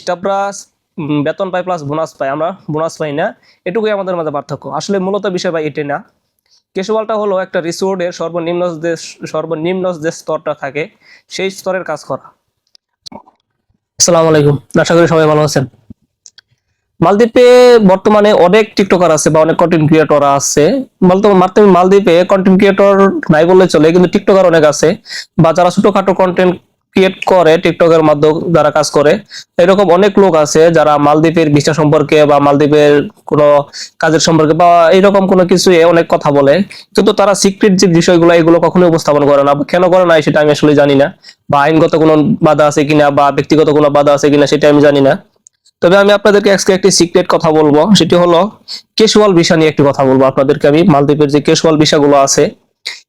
স্টাফরা বেতন পায় প্লাস বোনাস পায়, আমরা বোনাস পাই না। এটুকুই আমাদের মাঝে পার্থক্য। আসলে মূলত বিষয় ভাই এটাই না। ক্যাশুয়ালটা হলো একটা রিসোর্টের সর্বনিম্ন যে সর্বনিম্ন যে স্তরটা থাকে, সেই স্তরের কাজ করা। আসসালামু আলাইকুম আশা করি সবাই ভালো আছেন। মালদ্বীপে বর্তমানে অনেক টিকটকার আছে বা অনেক কন্টেন্ট ক্রিয়েটর আছে। মালদ্বীপে কন্টেন্ট ক্রিয়েটর নাই বললে চলে, কিন্তু টিকটকার অনেক আছে। বা যারা ছোটখাটো কন্টেন্ট ক্রিয়েট করে টিকটকের মাধ্যমে যারা কাজ করে। এরকম অনেক লোক আছে যারা মালদ্বীপের ভিসা সম্পর্কে বা মালদ্বীপের কোনো কাজের সম্পর্কে বা এরকম কোনো কিছু অনেক কথা বলে। কিন্তু তারা সিক্রেট যে বিষয়গুলো, এগুলো কখনোই উপস্থাপন করে না। কেন করে না, সেটা আমি আসলে জানি না। বা আইনগত কোনো বাধা আছে কিনা, বা ব্যক্তিগত কোনো বাধা আছে কিনা, সেটা আমি জানি না। তবে আমি আপনাদেরকে আজকে একটি সিক্রেট কথা বলব। সেটি হলো ক্যাশুয়াল ভিসা নিয়ে একটি কথা বলব। আপনাদেরকে আমি মালদ্বীপের যে ক্যাশুয়াল ভিসাগুলো আছে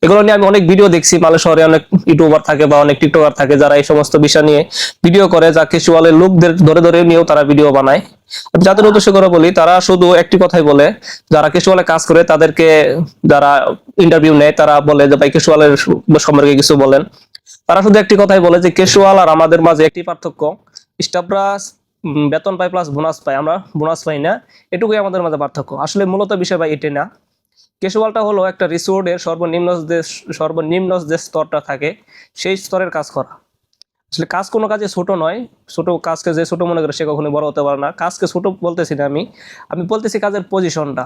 এগুলো নিয়ে আমি অনেক ভিডিও দেখছি। মালে শহরে অনেক ইউটিউবার থাকে বা অনেক টিকটকার থাকে যারা এই সমস্ত বিষয় নিয়ে ভিডিও করে, যা ক্যাশুয়ালের লোকদের ধরে ধরে নিয়েও তারা ভিডিও বানায়। যাদের উদ্দেশ্য করে বলি, তারা শুধু একটি কথাই বলে, যারা ক্যাশুয়ালে কাজ করে, তাদেরকে যারা ইন্টারভিউ নেয়, তারা বলে যে, ভাই ক্যাশুয়ালের সম্পর্কে কিছু বলেন। তারা শুধু একটি কথাই বলে যে ক্যাশুয়াল আর আমাদের মাঝে একটি পার্থক্য। স্টাফরা বেতন পায় প্লাস বোনাস পায়। আমরা বোনাস পাই না। এটুকুই আমাদের মাঝে পার্থক্য। আসলে মূলত বিষয় ভাই, এটাই না। ক্যাশুয়ালটা হলো একটা রিসোর্টের সর্বনিম্ন যে সর্বনিম্ন যে স্তরটা থাকে, সেই স্তরের কাজ করা। আসলে কাজ কোনো কাজে ছোট নয়। ছোট কাজকে যে ছোট মনে করে সে কখনোই বড় হতে পারে না। কাজকে ছোট বলতেছি না আমি। আমি বলতেছি কাজের পজিশনটা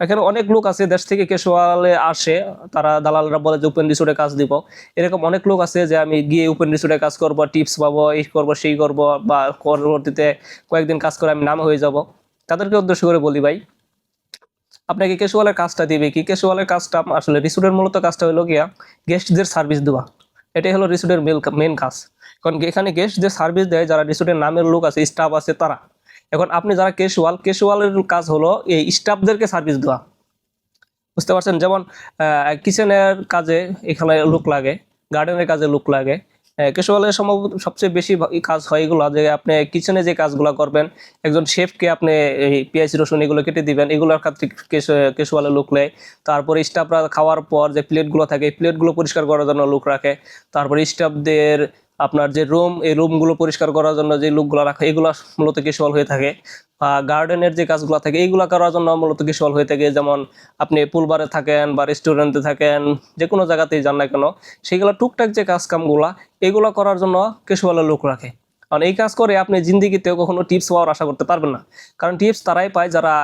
এখানে অনেক লোক আছে, দেশ থেকে ক্যাশুয়ালে আসে, তারা দালালরা বলে যে ওপেন রিসোর্টে কাজ দিব। এরকম অনেক লোক আছে যে আমি গিয়ে ওপেন রিসোর্টে কাজ করব টিপস পাবো, এই করব, সেই করব, বা পরবর্তীতে কয়েকদিন কাজ করে আমি নাম হয়ে যাব। তাদেরকে উদ্দেশ্য করে বলি ভাই আপনাকে ক্যাশুয়ালের কাজটা দিবে কি? ক্যাশুয়ালের কাজটা আসলে রিসুডের মূলত কাজটা হলো গিয়া গেস্টদের সার্ভিস দেওয়া। এটাই হলো রিসোর্টের মেন কাজ। কারণ এখানে গেস্টদের সার্ভিস দেয় যারা রিসোর্টের নামের লোক আছে স্টাফ আছে তারা। এখন আপনি যারা ক্যাশুয়াল ক্যাশুয়ালের কাজ হলো এই স্টাফদেরকে সার্ভিস দেওয়া। বুঝতে পারছেন? যেমন কিচেনের কাজে এখানে লোক লাগে গার্ডেনের কাজে লোক লাগে ক্যাশুয়ালের সম্ভবত সবচেয়ে বেশি কাজ হয় এগুলো, যে আপনি কিচেনে যে কাজগুলো করবেন, একজন শেফকে আপনি এই পেঁয়াজ, রসুন এগুলো কেটে দিবেন, এগুলোর ক্ষেত্রে ক্যাশুয়ালে লোক নেয়। তারপরে স্টাফরা খাওয়ার পর যে প্লেটগুলো থাকে, এই প্লেটগুলো পরিষ্কার করার জন্য লোক রাখে। তারপরে স্টাফদের আপনার যে রুম এই রুমগুলো পরিষ্কার করার জন্য যে লোকগুলো রাখে, এগুলো মূলত ক্যাশুয়াল হয়ে থাকে। বা গার্ডেনের যে কাজগুলো থাকে, এইগুলো করার জন্য মূলত ক্যাশুয়াল হয়ে থাকে। যেমন আপনি পুলবারে থাকেন বা রেস্টুরেন্টে থাকেন যে কোনো জায়গাতেই যান না কেন, সেগুলো টুকটাক যে কাজ কামগুলা এগুলো করার জন্য ক্যাশুয়ালের লোক রাখে। কারণ এই কাজ করে আপনি জিন্দিগিতেও কখনো টিপস পাওয়ার আশা করতে পারবেন না। কারণ টিপস তারাই পায় যারা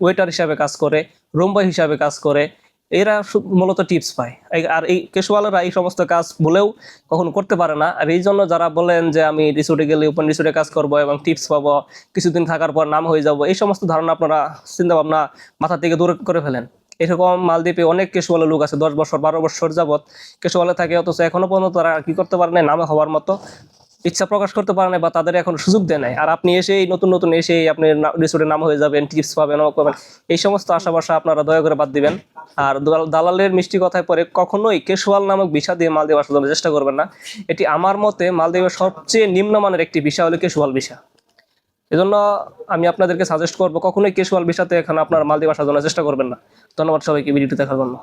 ওয়েটার হিসাবে কাজ করে রুম বয় হিসাবে কাজ করে এরা মূলত টিপস পায়। আর এই ক্যাশুয়ালরা এই সমস্ত কাজ বলেও কখনো করতে পারে না। আর এই জন্য যারা বলেন যে, আমি রিসোর্টে গেলে ওপেন রিসোর্টে কাজ করব এবং টিপস পাবো, কিছুদিন থাকার পর নাম হয়ে যাব, এই সমস্ত ধারণা আপনারা চিন্তা ভাবনা মাথা থেকে দূর করে ফেলেন। এরকম মালদ্বীপে অনেক কেশুয়ালের লোক আছে, দশ বছর, বারো বছর যাবত কেশুয়ালে থাকে অথচ এখনও পর্যন্ত তারা কি করতে পারে না নামে হওয়ার মতো। ইচ্ছা প্রকাশ করতে পারে না বা তাদের এখন সুযোগ দেয় নাই। আর আপনি এসে এই নতুন নতুন এসে আপনি রিসোর্টের নাম হয়ে যাবেন টিপস পাবেন এই সমস্ত আশা বাসা আপনারা দয়া করে বাদ দিবেন। আর দালালের মিষ্টি কথায় পরে কখনোই কেশুয়াল নামক ভিসা দিয়ে মালদ্বীপ আসার জন্য চেষ্টা করবেন না। এটি আমার মতে মালদ্বীপের সবচেয়ে নিম্নমানের একটি ভিসা হলো কেশুয়াল ভিসা। এজন্য আমি আপনাদেরকে সাজেস্ট করব, কখনোই কেশুয়াল ভিসাতে এখানে আপনার মালদ্বীপ আসার জন্য চেষ্টা করবেন না। ধন্যবাদ সবাইকে, ভিডিওটি দেখার জন্য।